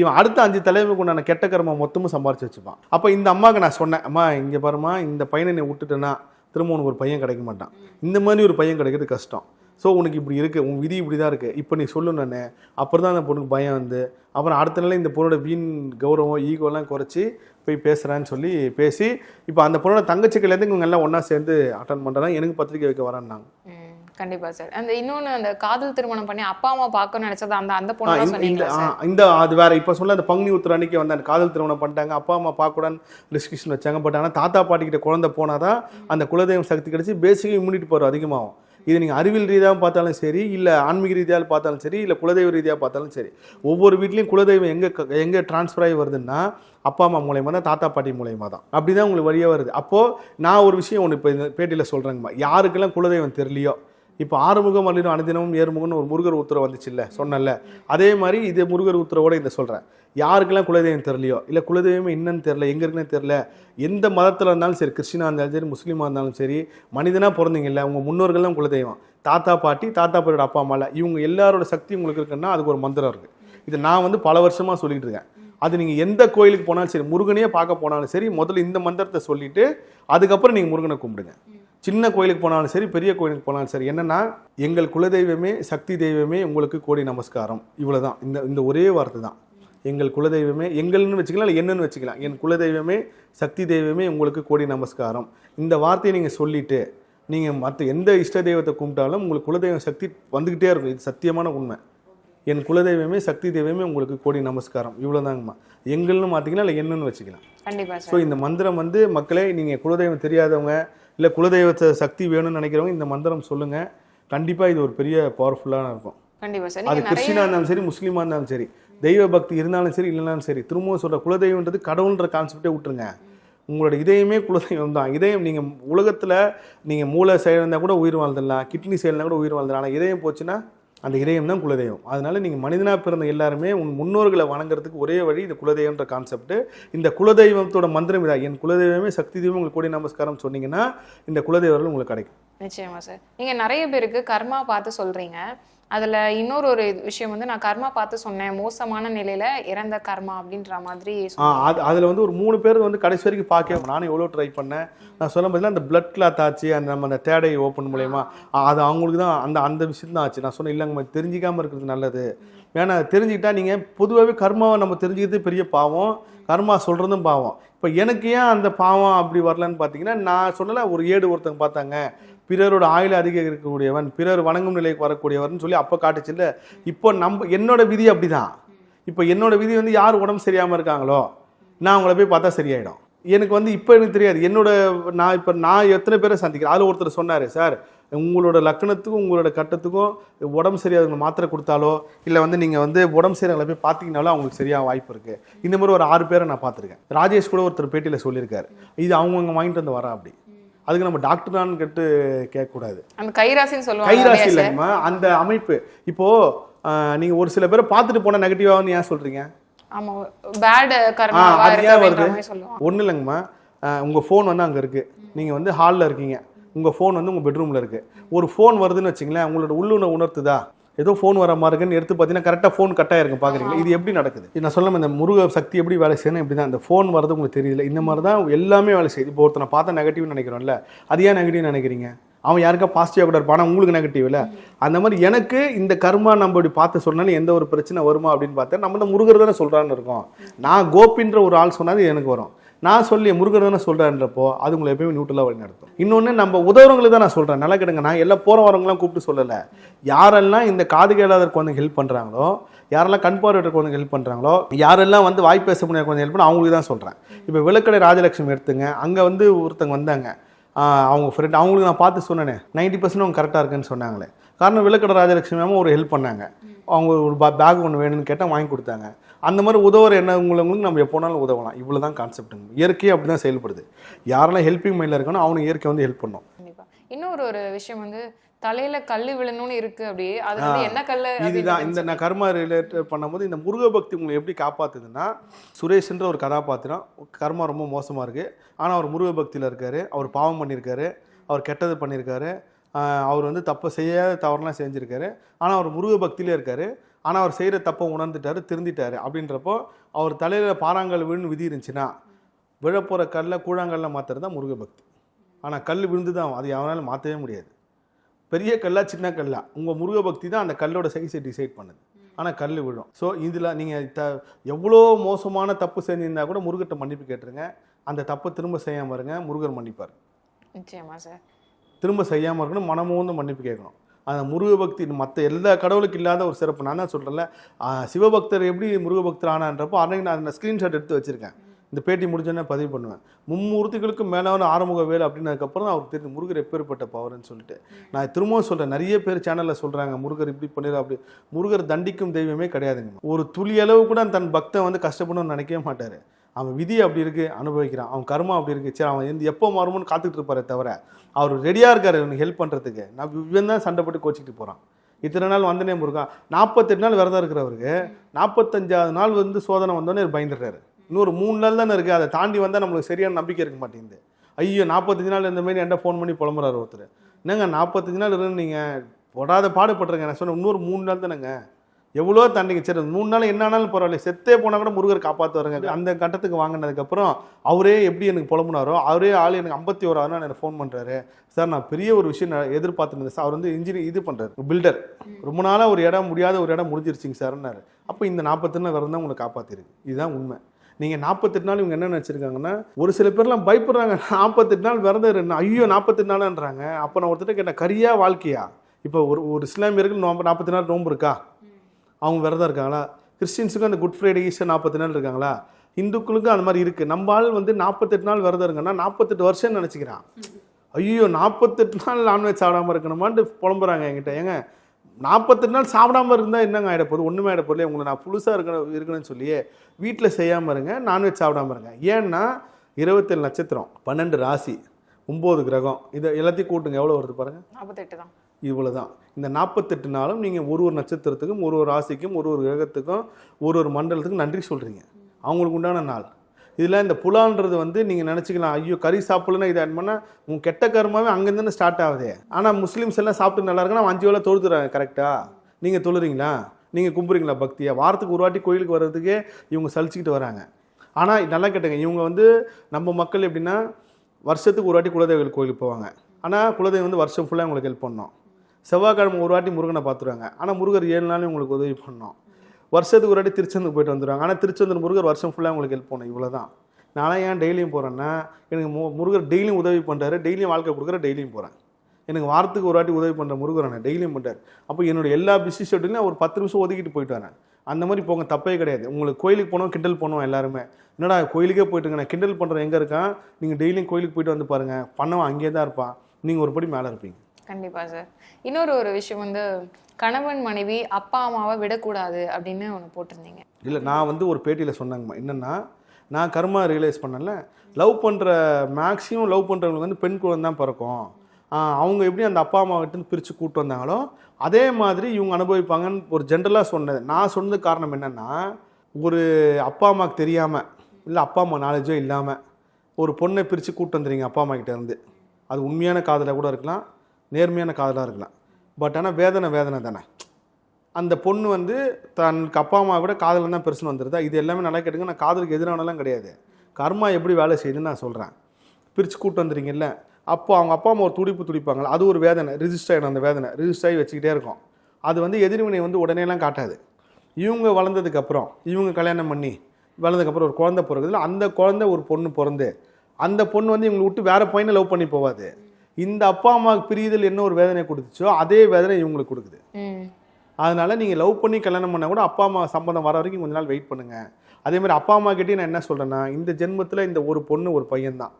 இவன் அடுத்த அஞ்சு தலைவருக்கு உண்டான கெட்ட கர்மம் மொத்தமும் சம்பாரிச்சு வச்சுப்பான். அப்போ இந்த அம்மாவுக்கு நான் சொன்னேன் அம்மா இங்கே பாரும்மா இந்த பையனை நீ விட்டுட்டேன்னா திரும்ப உனக்கு ஒரு பையன் கிடைக்க மாட்டான். இந்த மாதிரி ஒரு பையன் கிடைக்கிறது கஷ்டம். ஸோ உனக்கு இப்படி இருக்குது உன் விதி இப்படி தான் இருக்குது இப்போ நீ சொல்லணுன்னு அப்புறம் தான் அந்த பொண்ணுக்கு பயம் வந்து. அப்புறம் அடுத்த நாள் இந்த பொண்ணோட வீண் கௌரவம் ஈகோலாம் குறைச்சி போய் பேசுகிறான்னு சொல்லி பேசி இப்போ அந்த பொண்ணோட தங்கச்சிக்கிலேருந்து இவங்க எல்லாம் ஒன்றா சேர்ந்து அட்டன் பண்ணுறாங்க எனக்கு பத்திரிக்கை வைக்க வரேன்னாங்க. கண்டிப்பா சார். அந்த இன்னொன்னு அந்த காதல் திருமணம் பண்ணி அப்பா அம்மா பார்க்கணும்னு நினைச்சது அந்த அந்த பொண்ணு இந்த- இந்த அது வேற இப்போ சொல்ல அந்த பங்குனி உத்திர அன்னைக்கு வந்து அந்த காதல் திருமணம் பண்ணிட்டாங்க. அப்பா அம்மா பார்க்கக்கூடாதுன்னு ரெஸ்ட்ரிக்ஷன் வச்சாங்க. பட் ஆனால் தாத்தா பாட்டிக்கிட்ட குழந்தை போனால் தான் அந்த குலதெய்வம் சக்தி கிடைச்சி பேசிக் இம்யூனிட்டி பவர் அதிகமாகும் இது நீங்கள் அறிவியல் ரீதியாக பார்த்தாலும் சரி இல்லை ஆன்மீக ரீதியாக பார்த்தாலும் சரி இல்லை குலதெய்வ ரீதியாக பார்த்தாலும் சரி ஒவ்வொரு வீட்லேயும் குலதெய்வம் எங்கே எங்கே ட்ரான்ஸ்ஃபர் ஆகி வருதுன்னா அப்பா அம்மா மூலயமா தான் தாத்தா பாட்டி மூலயமா தான். அப்படி தான் உங்களுக்கு வழியாக வருது. அப்போது நான் ஒரு விஷயம் ஒன்று இப்போ இந்த பேட்டியில் சொல்கிறேங்கம்மா யாருக்கெல்லாம் குலதெய்வம் தெரியலையோ இப்போ ஆறுமுகம் அல்லினும் அனுதினமும் ஏறுமுகம்னு ஒரு முருகர் உத்தரவு வந்துச்சுல்ல சொன்னல அதே மாதிரி இது முருகர் உத்தரவோட இதை சொல்கிறேன் யாருக்கெல்லாம் குலதெய்வம் தெரியலையோ இல்லை குலதெய்வம் என்னன்னு தெரில எங்கே இருக்குன்னு தெரில எந்த மதத்தில் இருந்தாலும் சரி கிறிஸ்டினாக இருந்தாலும் சரி முஸ்லீமாக இருந்தாலும் சரி மனிதனாக பிறந்தீங்கல்ல உங்கள் முன்னோர்கள்லாம் குலதெய்வம். தாத்தா பாட்டி தாத்தா பாட்டியோட அப்பா அம்மால இவங்க எல்லாரோட சக்தி உங்களுக்கு இருக்குன்னா அதுக்கு ஒரு மந்திரம் இருக்குது இது நான் வந்து பல வருஷமாக சொல்லிகிட்டு இருக்கேன். அது நீங்கள் எந்த கோயிலுக்கு போனாலும் சரி முருகனையே பார்க்க போனாலும் சரி முதல்ல இந்த மந்திரத்தை சொல்லிவிட்டு அதுக்கப்புறம் நீங்கள் முருகனை கும்பிடுங்க. சின்ன கோயிலுக்கு போனாலும் சரி பெரிய கோயிலுக்கு போனாலும் சரி என்னன்னா எங்கள் குலதெய்வமே சக்தி தெய்வமே உங்களுக்கு கோடி நமஸ்காரம். இவ்வளவுதான். இந்த இந்த ஒரே வார்த்தை தான். எங்கள் குலதெய்வமே எங்கள்னு வச்சுக்கலாம் இல்லை என்னன்னு வச்சுக்கலாம். என் குலதெய்வமே சக்தி தெய்வமே உங்களுக்கு கோடி நமஸ்காரம். இந்த வார்த்தையை நீங்கள் சொல்லிட்டு நீங்கள் மற்ற எந்த இஷ்ட தெய்வத்தை கும்பிட்டாலும் உங்களுக்கு குலதெய்வம் சக்தி வந்துக்கிட்டே இருக்கும். இது சத்தியமான உண்மை. என் குலதெய்வமே சக்தி தெய்வமே உங்களுக்கு கோடி நமஸ்காரம். இவ்வளோதாங்கம்மா எங்கள்னு மாற்றிக்கலாம் இல்லை என்னன்னு வச்சுக்கலாம். ஸோ இந்த மந்திரம் வந்து மக்களே நீங்கள் குலதெய்வம் தெரியாதவங்க இல்லை குலதெய்வத்தை சக்தி வேணும்னு நினைக்கிறவங்க இந்த மந்திரம் சொல்லுங்கள் கண்டிப்பாக இது ஒரு பெரிய பவர்ஃபுல்லாக இருக்கும் சார். அது நீங்க நிறைய கிறிஸ்டினா இருந்தாலும் சரி முஸ்லீமா இருந்தாலும் சரி தெய்வ பக்தி இருந்தாலும் சரி இல்லைனாலும் சரி திரும்பவும் சொல்ற குலதெய்வம்ன்றது கடவுள்ன்ற கான்செப்டே விட்டுருங்க. உங்களோட இதயமே குலதெய்வம் தான். இதயம் நீங்கள் உலகத்தில் நீங்கள் மூளை செயலிருந்தால் கூட உயிர் வாழ்ந்துடலாம் கிட்னி செயலிருந்தா கூட உயிர் வாழ்ந்துடலாம். ஆனால் இதயம் போச்சுன்னா அந்த இதயம் தான் குலதெய்வம். அதனால் நீங்கள் மனிதனாக பிறந்த எல்லாருமே உன் முன்னோர்களை வணங்குறதுக்கு ஒரே வழி இந்த குலதெய்வம்ன்ற கான்செப்ட் இந்த குலதெய்வத்தோட மந்திரம் இதா என் குலதெய்வமே சக்தி தெய்வம் உங்களுக்கு கூடிய நமஸ்காரம் சொன்னீங்கன்னா இந்த குலதெய்வர்கள் உங்களுக்கு கிடைக்கும். நிச்சயமா சார். நீங்கள் நிறைய பேருக்கு கர்மா பார்த்து சொல்கிறீங்க அதுல இன்னொரு ஒரு விஷயம் வந்து நான் கர்மா பார்த்து சொன்னேன். மோசமான நிலையில இறந்த கர்மா அப்படின்ற மாதிரி. அது அதில் வந்து ஒரு மூணு பேர் வந்து கடைசி வரைக்கும் பார்க்க நானும் எவ்வளோ ட்ரை பண்ணேன். நான் சொல்ல பார்த்தீங்கன்னா அந்த பிளட் கிளாத் ஆச்சு. அந்த நம்ம அந்த தேடை ஓப்பன் மூலயமா. அது அவங்களுக்கு தான் அந்த அந்த விஷயம் தான் ஆச்சு. நான் சொன்னேன் இல்லைங்க தெரிஞ்சிக்காமல் இருக்கிறது நல்லது. ஏன்னா தெரிஞ்சுக்கிட்டா நீங்கள் பொதுவாகவே கர்மாவை நம்ம தெரிஞ்சுக்கிறது பெரிய பாவம். கர்மா சொல்கிறதும் பாவம். இப்போ எனக்கு ஏன் அந்த பாவம் அப்படி வரலன்னு பார்த்தீங்கன்னா நான் சொல்லலை ஒரு ஏடு ஒருத்தங்க பார்த்தாங்க. பிறரோட ஆயுள் அதிகரிக்கக்கூடியவன் பிறர் வணங்கும் நிலைக்கு வரக்கூடியவர்னு சொல்லி அப்போ காட்டுச்சுல்ல இப்போ நம்ம என்னோட விதி அப்படிதான். இப்போ என்னோட விதி வந்து யார் உடம்பு சரியாமல் இருக்காங்களோ நான் அவங்கள போய் பார்த்தா சரியாயிடும். எனக்கு வந்து இப்போ எனக்கு தெரியாது. என்னோட நான் இப்போ நான் எத்தனை பேரை சந்திக்கிறேன்? அதில் ஒருத்தர் சொன்னார் சார் உங்களோட லக்கணத்துக்கும் உங்களோட கட்டத்துக்கும் உடம்பு சரியாதவங்க மாத்திரை கொடுத்தாலோ இல்லை வந்து நீங்கள் வந்து உடம்பு சரியாதவங்களை போய் பார்த்தீங்கனாலும் அவங்களுக்கு சரியாக வாய்ப்பு இருக்குது இந்த மாதிரி ஒரு ஆறு பேரை நான் பார்த்துருக்கேன். ராஜேஷ் கூட ஒருத்தர் பேட்டியில் சொல்லியிருக்காரு. இது அவங்கவுங்க வாங்கிட்டு வந்து வரா அப்படி. அதுக்கு நம்ம டாக்டரான்னு கேட்டு கேட்கக்கூடாது. அந்த கைராசின்னு சொல்லுவாங்க கைராசி? இல்லைங்கம்மா அந்த அமைப்பு. இப்போ நீங்க ஒரு சில பேரை பார்த்துட்டு போன நெகட்டிவான்னு ஏன் சொல்றீங்க? ஆமா பேட் அது ஏன் வருது? ஒன்றும் இல்லைங்கம்மா. ஆஹ், உங்க ஃபோன் வந்து அங்க இருக்கு. நீங்க வந்து ஹாலில் இருக்கீங்க. உங்க ஃபோன் வந்து உங்க பெட்ரூம்ல இருக்கு. ஒரு ஃபோன் வருதுன்னு வச்சுங்களேன் உங்களோட உள்ளுணர்வு உணர்த்துதா? ஏதோ ஃபோன் வர மாதிரி இருக்குன்னு எடுத்து பார்த்தீங்கன்னா கரெக்டாக ஃபோன் கட் ஆயிருக்கும். பார்க்குறீங்களா? இது எப்படி நடக்குது? நான் சொல்லாம இந்த முருக சக்தி எப்படி வேலை செய்யணும் இப்படி தான் இந்த ஃபோன் வரது உங்களுக்கு தெரியல. இந்த மாதிரி தான் எல்லாமே வேலை செய்யுது. இப்போ ஒருத்தனை பார்த்தா நெகட்டிவ்னு நினைக்கிறோம்ல அது ஏன் நெகட்டிவ் நினைக்கிறீங்க? அவன் யாருக்கா பாசிட்டிவாக கூட இருப்பான் உங்களுக்கு நெகட்டிவ் இல்லை. அந்த மாதிரி எனக்கு இந்த கர்மா நம்ம இப்படி பார்த்து சொன்னாலும் எந்த ஒரு பிரச்சனை வருமா அப்படின்னு பார்த்தா நம்ம இந்த முருகர் தானே சொல்கிறான்னு இருக்கோம். நான் கோபின்ற ஒரு ஆள் சொன்னாலும் எனக்கு வரும். நான் சொல்லி முருகர் தானே சொல்கிறேன்றப்போ அது உங்களை எப்பயுமே நியூட்ரலாக வழி நடத்தும் இன்னொன்று நம்ம உதவுறவங்களுக்கு தான் நான் சொல்கிறேன் நல்லா கிடங்க நான் எல்லாம் போகிற வரவங்களாம் கூப்பிட்டு சொல்லலை. யாரெல்லாம் இந்த காது கேளாதற்கு வந்து ஹெல்ப் பண்ணுறாங்களோ யாரெல்லாம் கண் பார்வையற்றக்கு வந்து ஹெல்ப் பண்ணுறாங்களோ யாரெல்லாம் வந்து வாய் பேச முடியாத கொஞ்சம் ஹெல்ப் பண்ண அவங்களுக்கு தான் சொல்கிறேன் இப்போ விளக்கடை ராஜலட்சுமி எடுத்துங்க. அங்கே வந்து ஒருத்தங்க வந்தாங்க. அவங்க ஃப்ரெண்ட் அவங்களுக்கு நான் பார்த்து சொன்னேனே. நைன்டி பர்சன்ட் அவங்க கரெக்டாக இருக்குன்னு சொன்னாங்களே. காரணம் விளக்கடை ராஜலட்சுமி மேம் ஒரு ஹெல்ப் பண்ணாங்க. அவங்க ஒரு பேக் ஒன்று வேணும்னு கேட்டால் வாங்கி கொடுத்தாங்க. அந்த மாதிரி உதவுற என்ன உங்களுக்கு நம்ம எப்போனாலும் உதவலாம். இவ்வளோ தான் கான்செப்ட்டுங்க இயற்கையே அப்படி தான் செயல்படுது. யாரெல்லாம் ஹெல்பிங் மைண்டில் இருக்கணும் அவனுக்கு இயற்கை வந்து ஹெல்ப் பண்ணும். இன்னொரு ஒரு விஷயம் வந்து தலையில கல்லு விழணும்னு இருக்கு அப்படியே அது வந்து என்ன கல்லு இதுதான். இந்த நான் கர்மா ரிலேட் பண்ணும்போது இந்த முருக பக்தி உங்களை எப்படி காப்பாத்துதுன்னா சுரேஷ்ன்ற ஒரு கதாபாத்திரம். கர்மா ரொம்ப மோசமாக இருக்குது ஆனால் அவர் முருக பக்தியில் இருக்காரு. அவர் பாவம் பண்ணியிருக்காரு. அவர் கெட்டது பண்ணியிருக்காரு. அவர் வந்து தப்பை செய்யாத தவறுலாம் செஞ்சுருக்காரு. ஆனால் அவர் முருக பக்தியிலே இருக்காரு. ஆனால் அவர் செய்கிற தப்பை உணர்ந்துட்டாரு திருந்திட்டாரு. அப்படின்றப்போ அவர் தலையில் பாறாங்கல் விழுன்னு விதி இருந்துச்சுன்னா விழப்போகிற கல்லை கூழாங்கல்ல மாற்றுறது தான் முருக பக்தி. ஆனால் கல் விழுந்து தான் அது அவனால் மாற்றவே முடியாது. பெரிய கல்லா சின்ன கல்லா உங்கள் முருக பக்தி தான் அந்த கல்லோட சைஸை டிசைட் பண்ணுது. ஆனால் கல் விழும். ஸோ இதில் நீங்கள் த எவ்வளோ மோசமான தப்பு செஞ்சிருந்தா கூட முருகர்கிட்ட மன்னிப்பு கேட்டுருங்க. அந்த தப்பை திரும்ப செய்யாமல் இருங்க முருகர் மன்னிப்பார். நிச்சயமா சார். திரும்ப செய்யாமல் இருக்கணும் மனமோந்து மன்னிப்பு கேட்கணும். அந்த முருக பக்தி மற்ற எல்லா கடவுளுக்கு இல்லாத ஒரு சிறப்பு. நான் தான் சொல்கிறேன்ல சிவபக்தர் எப்படி முருக பக்தர் ஆனான்றப்போ அன்னைக்கு நான் அந்த ஸ்க்ரீன்ஷாட் எடுத்து வச்சுருக்கேன். இந்த பேட்டி முடிஞ்சோடனே பதிவு பண்ணுவேன். மும்மூர்த்திகளுக்கு மேலான ஆறுமுக வேலை அப்படின்னதுக்கப்புறம் தான் அவருக்கு தெரியும் முருகர் எப்பேற்பட்ட பவர்னு சொல்லிட்டு. நான் திரும்பவும் சொல்கிறேன் நிறைய பேர் சேனலில் சொல்கிறாங்க முருகர் இப்படி பண்ணிடு அப்படி. முருகர் தண்டிக்கும் தெய்வமே கிடையாதுங்க. ஒரு துளி அளவு கூட தன் பக்தன் வந்து கஷ்டப்படணும்னு நினைக்கவே மாட்டார். அவன் விதி அப்படி இருக்கு அனுபவிக்கிறான். அவன் கர்மா அப்படி இருக்கு. சரி அவன் எந்த எப்போ மாறுமோன்னு காத்துக்கிட்டு இருப்பாரே தவிர அவர் ரெடியாக இருக்காரு இவனுக்கு ஹெல்ப் பண்ணுறதுக்கு நான் இவன் தான் சண்டை போட்டு கோச்சிக்கிட்டு போகிறான் இத்தனை நாள் வந்தனே முருகன் நாற்பத்தெட்டு நாள் விரதம் இருக்கிறவருக்கு நாற்பத்தஞ்சாவது நாள் வந்து சோதனை வந்தோடனே இவர் பயந்துடுறாரு. இன்னொரு மூணு நாள் தானே இருக்குது அதை தாண்டி வந்தால் நம்மளுக்கு சரியான நம்பிக்கை இருக்க மாட்டேங்குது. ஐயோ நாற்பத்தஞ்சு நாள் இந்த மாதிரி என்ன ஃபோன் பண்ணி புலம்புறாரு ஒருத்தர். என்னங்க நாற்பத்தஞ்சு நாள் இருந்து நீங்கள் போடாத பாடுபட்டுருங்க நான் சொன்னேன் இன்னொரு மூணு நாள் தானேங்க. எவ்வளோ தண்டிங்க சரி மூணு நாள் என்ன ஆனாலும் பரவாயில்ல. செத்தே போனால் கூட முருகர் காப்பாற்றுவாருங்க அந்த கட்டத்துக்கு வாங்கினதுக்கப்புறம் அவரே எப்படி எனக்கு புலம்புனாரோ அவரே ஆள் எனக்கு ஐம்பத்தி நாள் எனக்கு ஃபோன் பண்ணுறாரு சார் நான் பெரிய ஒரு விஷயம் நான் எதிர்பார்த்துருந்தேன். சார் அவர் வந்து இன்ஜினியர் இது பண்ணுறாரு பில்டர் ரொம்ப நாளாக ஒரு இடம் முடியாத ஒரு இடம் முடிஞ்சிருச்சிங்க சார்னாரு அப்போ இந்த நாற்பத்தி நாள் விரதம் தான் உங்களை காப்பாற்றிருக்கு இதுதான் உண்மை. நீங்கள் நாற்பத்தெட்டு நாள் இவங்க என்ன நினச்சிருக்காங்கன்னா ஒரு சில பேர்லாம் பயப்படுறாங்க. நாற்பத்தெட்டு நாள் விரதம் ஐயோ நாற்பத்தெட்டு நாளான்றாங்க. அப்போ நான் ஒருத்தர் கேட்டேன் கரியா வாழ்க்கையா? இப்போ ஒரு ஒரு இஸ்லாமியர்கள் நோம்பு நாற்பத்தி நாள் நோம்பு இருக்கா? அவங்க விரதம் இருக்காங்களா? கிறிஸ்டின்ஸுக்கும் அந்த குட் ஃப்ரைடே ஈஸ்டர் நாற்பத்தி நாள் இருக்காங்களா? இந்துக்களுக்கும் அந்த மாதிரி இருக்குது நம்ம ஆள் வந்து நாற்பத்தெட்டு நாள் விரதம் இருக்குன்னா நாற்பத்தெட்டு வருஷம்னு நினச்சிக்கிறான். ஐயோ நாற்பத்தெட்டு நாள் நான்வெஜ் சாப்பிடாம இருக்கணுமான்ட்டு புலம்புறாங்க என்கிட்ட. ஏங்க நாற்பத்தெட்டு நாள் சாப்பிடாம இருந்தால் என்னங்க ஆகிட போகுது? ஒன்றுமே ஆகிட போகுது உங்களை நான் புதுசாக இருக்கணும் இருக்கணும்னு சொல்லியே வீட்டில் செய்யாமல் இருங்க நான்வெஜ் சாப்பிடாம இருங்க. ஏன்னா இருபத்தேழு நட்சத்திரம் பன்னெண்டு ராசி ஒம்பது கிரகம். இதை எல்லாத்தையும் கூட்டுங்க. எவ்வளோ வருது பாருங்கள் நாற்பத்தெட்டு தான். இவ்வளோ தான். இந்த நாற்பத்தெட்டு நாளும் நீங்கள் ஒரு ஒரு நட்சத்திரத்துக்கும் ஒரு ஒரு ராசிக்கும் ஒரு ஒரு கிரகத்துக்கும் ஒரு ஒரு மண்டலத்துக்கும் நன்றி சொல்கிறீங்க அவங்களுக்கு உண்டான நாள். இதில் இந்த புலான்றது வந்து நீங்கள் நினச்சிக்கலாம் ஐயோ கறி சாப்பிடலன்னா இதை ஆட் பண்ணால் உங்கள் கெட்ட கருமாவே அங்கேருந்து ஸ்டார்ட் ஆகுது. ஆனால் முஸ்லீம்ஸ் எல்லாம் சாப்பிட்டு நல்லா இருக்குன்னா அஞ்சு வேலை தொழுதுறாங்க கரெக்டாக நீங்கள் தொழுறீங்களா? நீங்கள் கும்புறீங்களா பக்தியாக வாரத்துக்கு ஒரு வாட்டி கோயிலுக்கு வர்றதுக்கே இவங்க சலிச்சுக்கிட்டு வராங்க. ஆனால் நல்லா கேட்டுங்க இவங்க வந்து நம்ம மக்கள் எப்படின்னா வருஷத்துக்கு ஒரு வாட்டி குலதெய்வ கோயிலுக்கு போவாங்க. ஆனால் குலதெய்வம் வந்து வருஷம் ஃபுல்லாக உங்களுக்கு ஹெல்ப் பண்ணோம் செவ்வாய்க்கிழமை ஒரு வாட்டி முருகனை பார்த்துருவாங்க. ஆனால் முருகர் ஏழு நாள் உங்களுக்கு உதவி பண்ணோம். வருஷத்துக்கு ஒரு வாட்டி திருச்செந்தூர் போயிட்டு வந்துடுவாங்க ஆனால் திருச்செந்தூர் முருகர் வருஷம் ஃபுல்லாக உங்களுக்கு ஹெல்ப் பண்ணும். இவ்வளோ தான் நானும் ஏன் டெய்லியும் போகிறேன்னா எனக்கு மு- முருகர் டெய்லியும் உதவி பண்ணுறாரு டெய்லியும் வாழ்க்கை கொடுக்குற டெய்லியும் போகிறேன் எனக்கு வாரத்துக்கு ஒரு வாட்டி உதவி பண்ணுற முருகர் நான் டெய்லியும் பண்ணுறாரு அப்போ என்னோடய எல்லா பிஸி ஷெட்யூலையும் ஒரு பத்து நிமிஷம் ஒதுக்கிட்டு போயிட்டு வரேன். அந்த மாதிரி போங்க தப்பே கிடையாது. உங்களுக்கு கோயிலுக்கு போனோம் கிண்டல் பண்ணுவோம் எல்லாருமே. என்னடா கோயிலுக்கே போயிட்டுங்க நான் கிண்டல் பண்ணுறேன் எங்கே இருக்கான்? நீங்கள் டெய்லியும் கோயிலுக்கு போயிட்டு வந்து பாருங்கள் பண்ணவன் அங்கேயே தான் இருப்பான். நீங்கள் ஒரு படி மேலே இருப்பீங்க. கண்டிப்பா சார் இன்னொரு ஒரு விஷயம் வந்து கணவன் மனைவி அப்பா அம்மாவை விடக்கூடாது அப்படின்னு ஒன்று போட்டிருந்தீங்க. இல்லை நான் வந்து ஒரு பேட்டியில் சொன்னாங்கம்மா. என்னென்னா நான் கர்மா ரியலைஸ் பண்ணல லவ் பண்ணுற மேக்ஸிமம் லவ் பண்ணுறவங்களுக்கு வந்து பெண் குழந்தை தான் பிறக்கும். அவங்க எப்படி அந்த அப்பா அம்மா பிரித்து கூப்பிட்டு வந்தாங்களோ அதே மாதிரி இவங்க அனுபவிப்பாங்கன்னு ஒரு ஜென்ரலாக சொன்னது நான் சொன்னது காரணம் என்னென்னா ஒரு அப்பா அம்மாவுக்கு தெரியாமல் இல்லை அப்பா அம்மா நாலேஜோ இல்லாமல் ஒரு பொண்ணை பிரித்து கூப்பிட்டு வந்துடுறீங்க அப்பா அம்மா கிட்டேருந்து அது உண்மையான காதலாக கூட இருக்கலாம். நேர்மையான காதலாக இருக்கலாம். பட் ஆனால் வேதனை வேதனை தானே. அந்த பொண்ணு வந்து தனக்கு அப்பா அம்மா விட காதலில் தான் பெருசுன்னு வந்துருதா இது எல்லாமே நல்லா கேட்டுங்க நான் காதலுக்கு எதிரானலாம் கிடையாது. கர்மா எப்படி வேலை செய்யுதுன்னு நான் சொல்கிறேன் பிரித்து கூட்டு வந்துடுறீங்கல்ல அப்போ அவங்க அப்பா அம்மா ஒரு துடிப்பு துடிப்பாங்களா? அது ஒரு வேதனை. ரிஜிஸ்டர் ஆகிடும் அந்த வேதனை. ரிஜிஸ்டர் ஆகி வச்சுக்கிட்டே இருக்கும். அது வந்து எதிர்வினை வந்து உடனேலாம் காட்டாது. இவங்க வளர்ந்ததுக்கப்புறம் இவங்க கல்யாணம் பண்ணி வளர்ந்ததுக்கப்புறம் ஒரு குழந்தை பிறகுதுல அந்த குழந்தை ஒரு பொண்ணு பிறந்து அந்த பொண்ணு வந்து இவங்களை விட்டு வேற பையனை லவ் பண்ணி போவாது. இந்த அப்பா அம்மாவுக்கு பிரியுதல் என்ன ஒரு வேதனை கொடுத்துச்சோ அதே வேதனை இவங்களுக்கு கொடுக்குது. அதனால நீங்கள் லவ் பண்ணி கல்யாணம் பண்ணால் கூட அப்பா அம்மா சம்மந்தம் வர வரைக்கும் கொஞ்ச நாள் வெயிட் பண்ணுங்க. அதே மாதிரி அப்பா அம்மா கிட்டே நான் என்ன சொல்கிறேன்னா இந்த ஜென்மத்தில் இந்த ஒரு பொண்ணு ஒரு பையன் தான்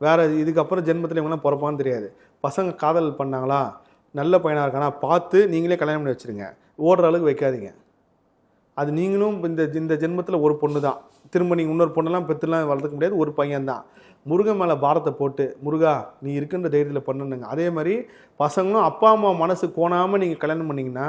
வேற இதுக்கப்புறம் ஜென்மத்தில் இவங்களாம் பிறப்பான்னு தெரியாது. பசங்க காதல் பண்ணாங்களா நல்ல பையனாக இருக்கானா பார்த்து நீங்களே கல்யாணம் பண்ணி வச்சிருங்க. ஓடுற அளவுக்கு வைக்காதீங்க. அது நீங்களும் இந்த இந்த ஜென்மத்தில் ஒரு பொண்ணு தான் திரும்ப நீங்கள் இன்னொரு பொண்ணெல்லாம் பெற்றுலாம் வளர்த்துக்க முடியாது ஒரு பையன் தான் முருகன் மேலே பாரத்தை போட்டு முருகா நீ இருக்கின்ற தைரியத்தில் பண்ணணுங்க அதே மாதிரி பசங்களும் அப்பா அம்மா மனசு கோணாமல் நீங்கள் கல்யாணம் பண்ணிங்கன்னா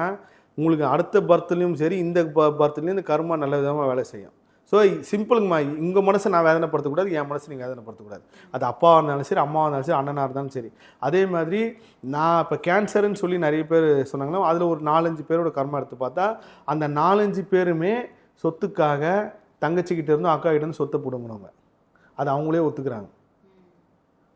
உங்களுக்கு அடுத்த பர்த்லேயும் சரி இந்த பர்த்லேயும் இந்த கர்மா நல்ல விதமாக வேலை செய்யும். ஸோ சிம்பிளுங்கம்மா உங்கள் மனசை நான் வேதனைப்படுத்தக்கூடாது என் மனசை நீங்கள் வேதனைப்படுத்தக்கூடாது. அது அப்பாவாக இருந்தாலும் சரி அம்மாவாக இருந்தாலும் சரி அண்ணனாக இருந்தாலும் சரி. அதே மாதிரி நான் இப்போ கேன்சருன்னு சொல்லி நிறைய பேர் சொன்னாங்களோ அதில் ஒரு நாலஞ்சு பேரோட கர்மா எடுத்து பார்த்தா அந்த நாலஞ்சு பேருமே சொத்துக்காக தங்கச்சிக்கிட்டேருந்தும் அக்கா கிட்டேருந்து சொத்தை பிடுங்கினவங்க. அது அவங்களே ஒத்துக்கிறாங்க.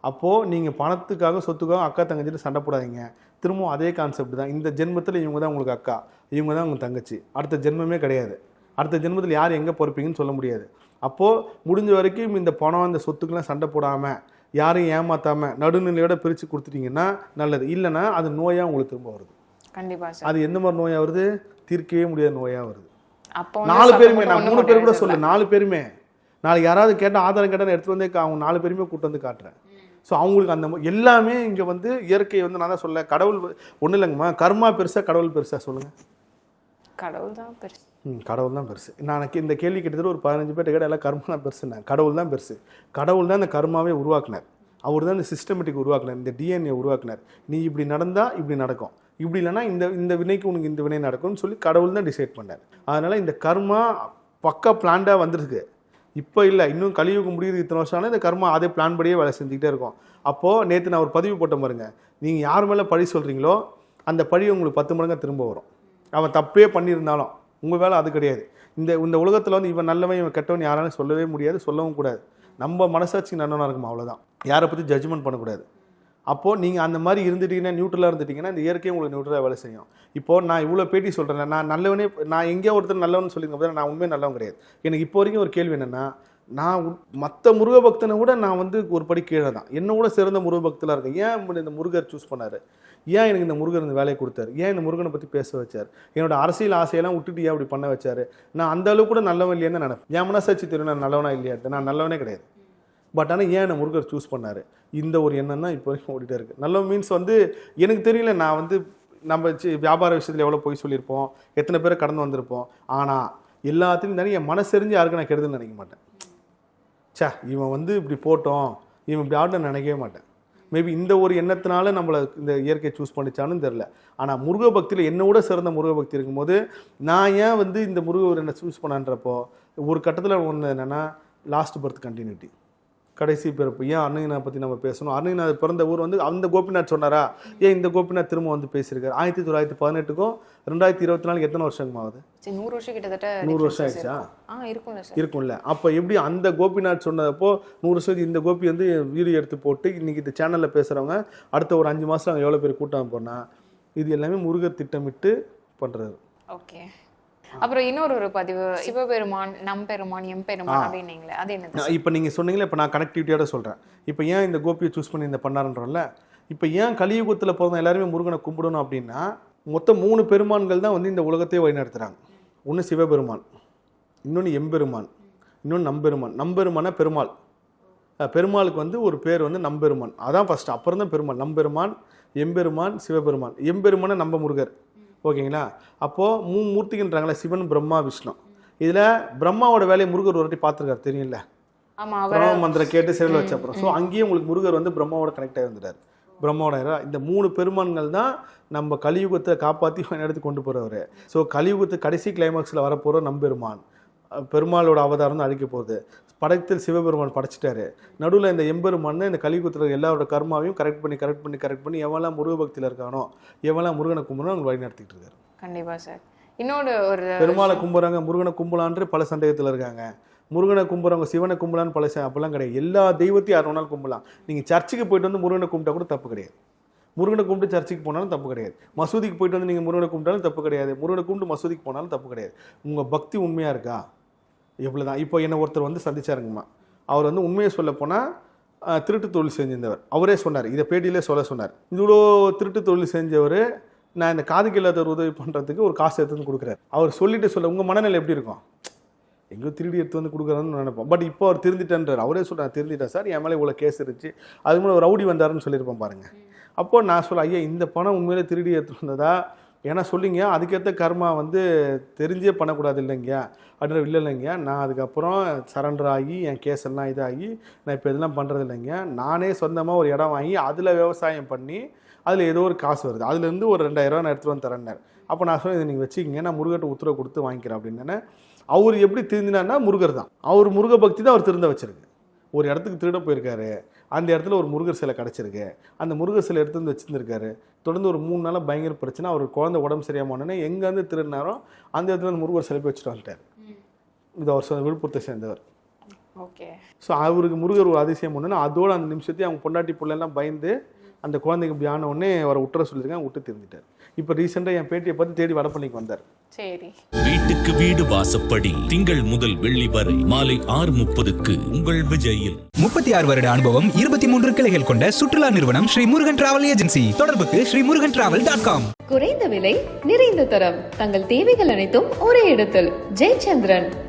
அப்போது நீங்கள் பணத்துக்காக சொத்துக்காக அக்கா தங்கச்சிட்டு சண்டை போடாதீங்க. திரும்பவும் அதே கான்செப்ட் தான். இந்த ஜென்மத்தில் இவங்க தான் உங்களுக்கு அக்கா. இவங்க தான் உங்கள் தங்கச்சி. அடுத்த ஜென்மமே கிடையாது. அடுத்த ஜென்மத்தில் யார் எங்கே பொறுப்பீங்கன்னு சொல்ல முடியாது. அப்போது முடிஞ்ச வரைக்கும் இந்த பணம் இந்த சொத்துக்கெல்லாம் சண்டை போடாமல் யாரையும் ஏமாத்தாமல் நடுநிலையோட பிரித்து கொடுத்துட்டீங்கன்னா நல்லது. இல்லைன்னா அது நோயாக உங்களுக்கு திரும்ப வருது. கண்டிப்பா சார். அது எந்த மாதிரி நோயாக வருது? தீர்க்கவே முடியாத நோயாக வருது. நாலு பேருமே நான் மூணு பேர் கூட சொல்லு. நாலு பேருமே. நாளைக்கு யாராவது கேட்டால் ஆதாரம் கேட்டால் எடுத்து வந்தே அவங்க நாலு பேருமே கூட்டு வந்து காட்டுறேன். ஸோ அவங்களுக்கு அந்த எல்லாமே இங்கே வந்து இயற்கை வந்து நான் தான் சொல்ல கடவுள் ஒன்றும் இல்லைங்கம்மா. கர்மா பெருசா கடவுள் பெருசா சொல்லுங்கள் கடவுள் தான் பெருசு. ம் கடவுள் தான் பெருசு. நான் எனக்கு இந்த கேள்வி கிட்டத்தட்ட ஒரு பதினஞ்சு பேர்ட்ட கேட்ட எல்லாம் கர்மா தான் பெருசுண்ணே கடவுள் தான் பெருசு. கடவுள் தான் இந்த கர்மாவே உருவாக்குனார். அவர் தான் இந்த சிஸ்டமேட்டிக் உருவாக்குனார். இந்த டிஎன்ஏ உருவாக்குனார். நீ இப்படி நடந்தால் இப்படி நடக்கும். இப்படி இல்லைன்னா இந்த இந்த வினைக்கு உனக்கு இந்த வினை நடக்கும்னு சொல்லி கடவுள் தான் டிசைட் பண்ணார். அதனால் இந்த கர்மா பக்கா பிளான்டாக வந்திருக்கு. இப்போ இல்லை இன்னும் கலியுகம் முடியுது இத்தனை வருஷம் ஆனால் இந்த கர்மா அதே பிளான் படியே வேலை செஞ்சுக்கிட்டே இருக்கும். அப்போது நேற்று நான் ஒரு பதிவு போட்டேன் பாருங்க. நீங்கள் யார் மேலே பழி சொல்கிறீங்களோ அந்த பழி உங்களுக்கு பத்து மடங்காக திரும்ப வரும். அவன் தப்பே பண்ணியிருந்தாலும் உங்கள் வேலை அது கிடையாது. இந்த இந்த உலகத்தில் வந்து இவன் நல்லவன் இவன் கெட்டவன் யாராலும் சொல்லவே முடியாது சொல்லவும் கூடாது. நம்ம மனசாட்சி நன்னனாக இருக்கும் அவ்வளோதான் யாரை பற்றி ஜட்ஜ்மெண்ட் பண்ணக்கூடாது. அப்போது நீங்கள் அந்த மாதிரி இருந்துட்டீங்கன்னா நியூட்ரலாக இருந்துட்டீங்கன்னா இந்த இயற்கையும் உங்களுக்கு நியூட்ரலாக வேலை செய்யும். இப்போது நான் இவ்வளோ பேட்டி சொல்கிறேன் நான் நல்லவனே நான் எங்கேயோ ஒருத்தர் நல்லவன் சொல்லியிருக்கேன் நான் உண்மையாக நல்லவன் கிடையாது. எனக்கு இப்போ வரைக்கும் ஒரு கேள்வி என்னென்னா நான் மற்ற முருக பக்தனை விட நான் வந்து ஒரு படி கீழே தான். என்ன கூட சிறந்த முருக பக்தலாக இருக்கேன். ஏன் இந்த முருகர் சூஸ் பண்ணார்? ஏன் எனக்கு இந்த முருகர் இந்த வேலையை கொடுத்தாரு? ஏன் இந்த முருகனை பற்றி பேச வச்சார்? என்னோட அரசியல் ஆசையெல்லாம் விட்டுட்டு ஏன் அப்படி பண்ண வச்சாரு? நான் அந்த அளவுக்கு கூட நல்லவன் இல்லையான்னு நினைப்பேன். என் மனசாட்சி தெரியும் நான் நல்லவனா இல்லையா? நான் நல்லவனே கிடையாது. பட் ஆனால் ஏன் என்ன முருகர் சூஸ் பண்ணார்? இந்த ஒரு எண்ணம் தான் இப்போ வரைக்கும் ஓடிட்டே இருக்குது நல்ல மீன்ஸ் வந்து எனக்கு தெரியல நான் வந்து நம்ம வியாபார விஷயத்தில் எவ்வளோ போய் சொல்லியிருப்போம் எத்தனை பேரை கடந்து வந்திருப்போம். ஆனால் எல்லாத்தையும் தானே என் மனசெரிஞ்சு யாருக்கும் நான் கெடுதல் நினைக்க மாட்டேன். சே இவன் வந்து இப்படி போட்டோம் இவன் இப்படி ஆடணும்னு நினைக்கவே மாட்டேன். மேபி இந்த ஒரு எண்ணத்தினால நம்மளை இந்த இயற்கை சூஸ் பண்ணிச்சான்னு தெரில ஆனால் முருக பக்தியில் என்னை விட சிறந்த முருக பக்தி இருக்கும்போது நான் ஏன் வந்து இந்த முருகர் என்னை சூஸ் பண்ணான்றப்போ ஒரு கட்டத்தில் ஒன்று என்னென்னா லாஸ்ட் பர்த் கண்டினியூட்டி கடைசி பிறப்பு. ஏன் அருணகிரிநாத் பற்றி நம்ம பேசணும்? அருணகிரிநாத் பிறந்த ஊர் வந்து அந்த கோபிநாத் சொன்னாரா? ஏன் இந்த கோபிநாத் திரும்ப வந்து பேசியிருக்காரு? ஆயிரத்தி தொள்ளாயிரத்தி பதினெட்டுக்கும் ரெண்டாயிரத்தி இருபத்தி நாலுக்கு எத்தனை வருஷம் ஆகுது நூறு வருஷம் கிட்டத்தட்ட நூறு வருஷம் ஆயிடுச்சா? இருக்கும்ல அப்போ எப்படி அந்த கோபிநாத் சொன்னதப்போ நூறு வருஷம் இந்த கோபி வந்து வீடியோ எடுத்து போட்டு இன்னைக்கு இந்த சேனலில் பேசுகிறவங்க அடுத்த ஒரு அஞ்சு மாதம் அங்கே எவ்வளோ பேர் கூட்டம் போனால் இது எல்லாமே முருகர் திட்டமிட்டு பண்ணுறது ஓகே. அப்புறம் இன்னொரு ஒரு பதிவு சிவபெருமான் நம்பெருமான் எம்பெருமான் அப்படின்னீங்களே அது என்னது? இப்போ நீங்கள் சொன்னீங்களே இப்போ நான் கனெக்டிவிட்டியோட சொல்கிறேன் இப்போ ஏன் இந்த கோபியை சூஸ் பண்ணி இந்த பண்ணாருன்றோம்ல? இப்போ ஏன் கலியுகத்தில் பிறந்த எல்லாருமே முருகனை கும்பிடணும் அப்படின்னா மொத்தம் மூணு பெருமான்கள் தான் வந்து இந்த உலகத்தையே வழிநடத்துகிறாங்க ஒன்று சிவபெருமான் இன்னொன்று எம்பெருமான் இன்னொன்று நம்பெருமான். நம்பெருமானா பெருமாள். பெருமாளுக்கு வந்து ஒரு பேர் வந்து நம்பெருமான். அதான் ஃபர்ஸ்ட் அப்புறம் தான் பெருமாள். நம்பெருமான் எம்பெருமான் சிவபெருமான். எம்பெருமானை நம்ப முருகர். ஓகேங்களா? அப்போது மூ மூர்த்திகன்றாங்களே சிவன் பிரம்மா விஷ்ணு. இதில் பிரம்மாவோட வேலையை முருகர் ஒரு வாட்டி பார்த்துருக்காரு தெரியும்ல? பிரம்ம மந்திரம் கேட்டு சிறையில் வச்ச அப்புறம். ஸோ அங்கேயே உங்களுக்கு முருகர் வந்து பிரம்மாவோட கனெக்ட் ஆகி வந்துட்டார். பிரம்மாவோட இந்த மூணு பெருமான்கள் தான் நம்ம கலியுகத்தை காப்பாற்றி [laughs] எடுத்து கொண்டு போகிறவர் ஸோ கலியுகத்து கடைசி கிளைமாக்ஸில் வரப்போகிற நம்பெருமான். பெருமாளோட அவதாரம் தான் அழிக்க போகுது. படைத்தில் சிவபெருமான் படைச்சிட்டாரு. நடுவில் இந்த எம்பெருமான் இந்த கலியுகத்தில் இருக்க எல்லாரோட கர்மாவையும் கரெக்ட் பண்ணி கரெக்ட் பண்ணி கரெக்ட் பண்ணி எவெல்லாம் முருக பக்தியில் இருக்கானோ எவெல்லாம் முருகனை கும்பிடணும் அவங்க வழி நடத்திட்டு இருக்காரு. கண்டிப்பா சார். இன்னொரு ஒரு பெருமாளை கும்புறாங்க முருகனை கும்பலான்ற பல சந்தேகத்தில் இருக்காங்க. முருகனை கும்புறவங்க சிவனை கும்பலான்னு பல ச- அப்பெல்லாம் கிடையாது. எல்லா தெய்வத்தையும் யார் வேணாலும் கும்பலாம். நீங்கள் சர்ச்சுக்கு போயிட்டு வந்து முருகனை கும்பிட்டா கூட தப்பு கிடையாது. முருகனை கும்பிட்டு சர்ச்சுக்கு போனாலும் தப்பு கிடையாது. மசூதிக்கு போயிட்டு வந்து நீங்கள் முருகனை கும்பிட்டாலும் தப்பு கிடையாது. முருகனை கும்பிட்டு மசூதிக்கு போனாலும் தப்பு கிடையாது. உங்கள் பக்தி உண்மையாக இருக்கா? இவ்வளோ தான் இப்போ என்ன ஒருத்தர் வந்து சந்திச்சாருங்கம்மா. அவர் வந்து உண்மையை சொல்ல போனால் திருட்டு தொழில் செஞ்சிருந்தவர். அவரே சொன்னார். இதை பேட்டியிலே சொல்ல சொன்னார். இவ்வளோ திருட்டு தொழில் செஞ்சவர் நான் இந்த காது இல்லாதவர் உதவி பண்ணுறதுக்கு ஒரு காசு எடுத்து வந்து கொடுக்குறாரு. அவர் சொல்லிட்டு சொல்ல உங்கள் மனநிலை எப்படி இருக்கும்? எங்கேயோ திருடி எடுத்து வந்து கொடுக்குறாருன்னு நினைப்போம். பட் இப்போ அவர் திருந்திட்டேன்றார். அவரே சொல்கிறார் திருந்திட்டேன் சார் என் மேலே இவ்வளோ கேஸ் இருந்துச்சு. அதுக்கு மேலே ஒரு ரவுடி வந்தாருன்னு சொல்லியிருப்போம் பாருங்க. அப்போ நான் சொல்ல ஐயா இந்த பணம் உண்மையிலே திருடி எடுத்துட்டு வந்ததா? ஏன்னா சொல்லிங்க அதுக்கேற்ற கர்மா வந்து தெரிஞ்சே பண்ணக்கூடாது இல்லைங்க. அப்படின்ற இல்லை இல்லைங்க. நான் அதுக்கப்புறம் சரண்டர் ஆகி என் கேஸ் எல்லாம் இதாகி நான் இப்போ இதெல்லாம் பண்ணுறது இல்லைங்க. நானே சொந்தமாக ஒரு இடம் வாங்கி அதில் விவசாயம் பண்ணி அதில் ஏதோ ஒரு காசு வருது. அதுலேருந்து ஒரு ரெண்டாயிரம் நான் எடுத்துகிட்டு வந்து தரேன்னார். அப்போ நான் சொன்னேன் இதை நீங்கள் வச்சுக்கிங்க நான் முருகர்கிட்ட உத்தரவு கொடுத்து வாங்கிக்கிறேன் அப்படின்னு அவர் எப்படி திருந்தினார்னா முருகர் தான். அவர் முருக பக்தி தான் அவர் திருந்த வச்சிருக்கு. ஒரு இடத்துக்கு திருட போயிருக்காரு. அந்த இடத்துல ஒரு முருகர் சிலை கிடச்சிருக்கு. அந்த முருகர் சிலை எடுத்து வந்து வச்சுருந்துருக்காரு. தொடர்ந்து ஒரு மூணு நாளாக பயங்கர பிரச்சனை. அவர் குழந்தை உடம்பு சரியாம உடனே எங்கேருந்து திருடினாரோ அந்த இடத்துல அந்த முருகர் சிலை போய் வச்சுட்டு வந்துட்டார். இது அவர் சொன்ன விழுப்புரத்தை சேர்ந்தவர். ஓகே. ஸோ அவருக்கு முருகர் ஒரு அதிசயம் ஒன்றுனா அதோட அந்த நிமிஷத்தையும் அவங்க பொண்டாட்டி பிள்ளைலாம் பயந்து அந்த குழந்தைக்கு இப்படி ஆன உடனே அவரை விட்டுற சொல்லியிருக்காங்க விட்டு திருந்திட்டார் இப்போ ரீசெண்டாக என் பேட்டியை பார்த்து தேடி வடப்பள்ளிக்கு வந்தார். சரி. வீட்டுக்கு வீடு வாசப்படி திங்கள் முதல் வெள்ளி வரை மாலை ஆறு முப்பதுக்கு உங்கள் விஜயில். முப்பத்தி ஆறு வருட அனுபவம் இருபத்தி மூன்று கிளைகள் கொண்ட சுற்றுலா நிறுவனம் ஸ்ரீ முருகன் டிராவல் ஏஜென்சி. தொடர்புக்கு Sri Murugan travel dot com. குறைந்த விலை நிறைந்த தரம். தங்கள் தேவைகள் அனைத்தும் ஒரே இடத்தில். ஜெயச்சந்திரன்.